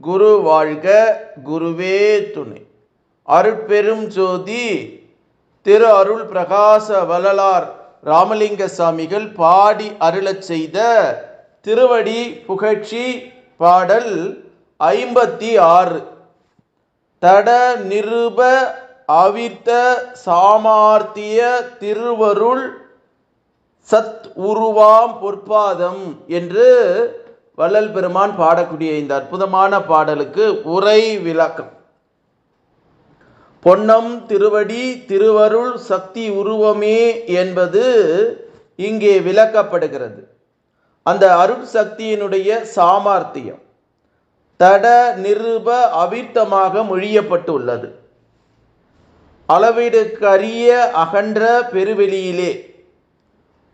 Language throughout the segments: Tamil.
குரு வாழ்க குருவே துணை. அருட்பெரும் ஜோதி திரு அருள் பிரகாச வள்ளலார் ராமலிங்க சாமிகள் பாடி அருளச் செய்த திருவடி புகழ்ச்சி பாடல் ஐம்பத்தி ஆறு. தட நிருப அவிர்த்த சாமார்த்திய திருவருள் சத் உருவாம் பொற்பாதம் என்று வள்ளல் பெருமான் பாடக்கூடிய இந்த அற்புதமான பாடலுக்கு உரை விளக்கம். பொன்னம் திருவடி திருவருள் சக்தி உருவமே என்பது இங்கே விளக்கப்படுகிறது. அந்த அருள் சக்தியினுடைய சாமார்த்தியம் தட நிருப அவிர்த்தமாக மொழியப்பட்டுள்ளது. அளவீடு கரிய அகன்ற பெருவெளியிலே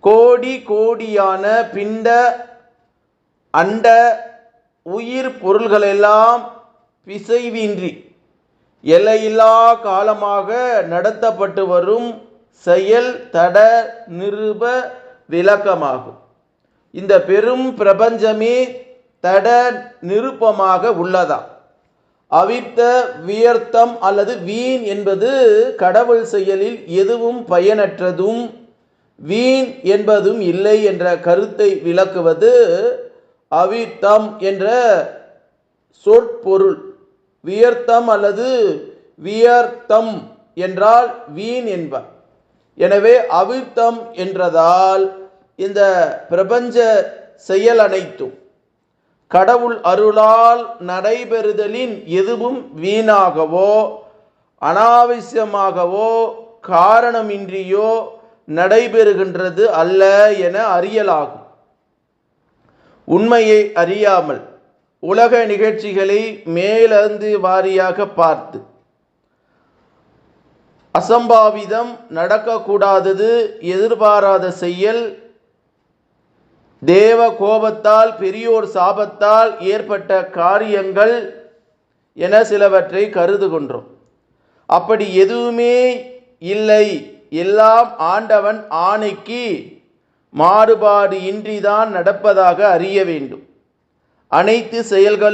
கோடி கோடியான பிண்ட அண்ட உயிர் பொருள்களெல்லாம் பிசைவின்றி எல்லையில்லா காலமாக நடத்தப்பட்டு வரும் செயல் தட நிருப விளக்கமாகும். இந்த பெரும் பிரபஞ்சமே தட நிருப்பமாக உள்ளதா? அவித்த வியர்த்தம் அல்லது வீண் என்பது கடவுள் செயலில் எதுவும் பயனற்றதும் வீண் என்பதும் இல்லை என்ற கருத்தை விளக்குவது அவிர்த்தம் என்ற சொற்பொருள். வியர்த்தம் அல்லது வியர்த்தம் என்றால் வீண் என்பார் எனவே அவிர்த்தம் என்றதால் இந்த பிரபஞ்ச செயல் அனைத்தும். கடவுள் அருளால் நடைபெறுதலின் எதுவும் வீணாகவோ அனாவசியமாகவோ காரணமின்றியோ நடைபெறுகின்றது அல்ல என அறியலாகும். உண்மையை அறியாமல் உலக நிகழ்ச்சிகளை மேலந்து வாரியாக பார்த்து அசம்பாவிதம் நடக்கக்கூடாதது எதிர்பாராத செயல் தேவ கோபத்தால் பெரியோர் சாபத்தால் ஏற்பட்ட காரியங்கள் என சிலவற்றை கருதுகின்றோம். அப்படி எதுவுமே இல்லை. எல்லாம் ஆண்டவன் ஆணைக்கு மாறுபாடு இன்றிதான் நடப்பதாக அறிய வேண்டும். அனைத்து செயல்களும்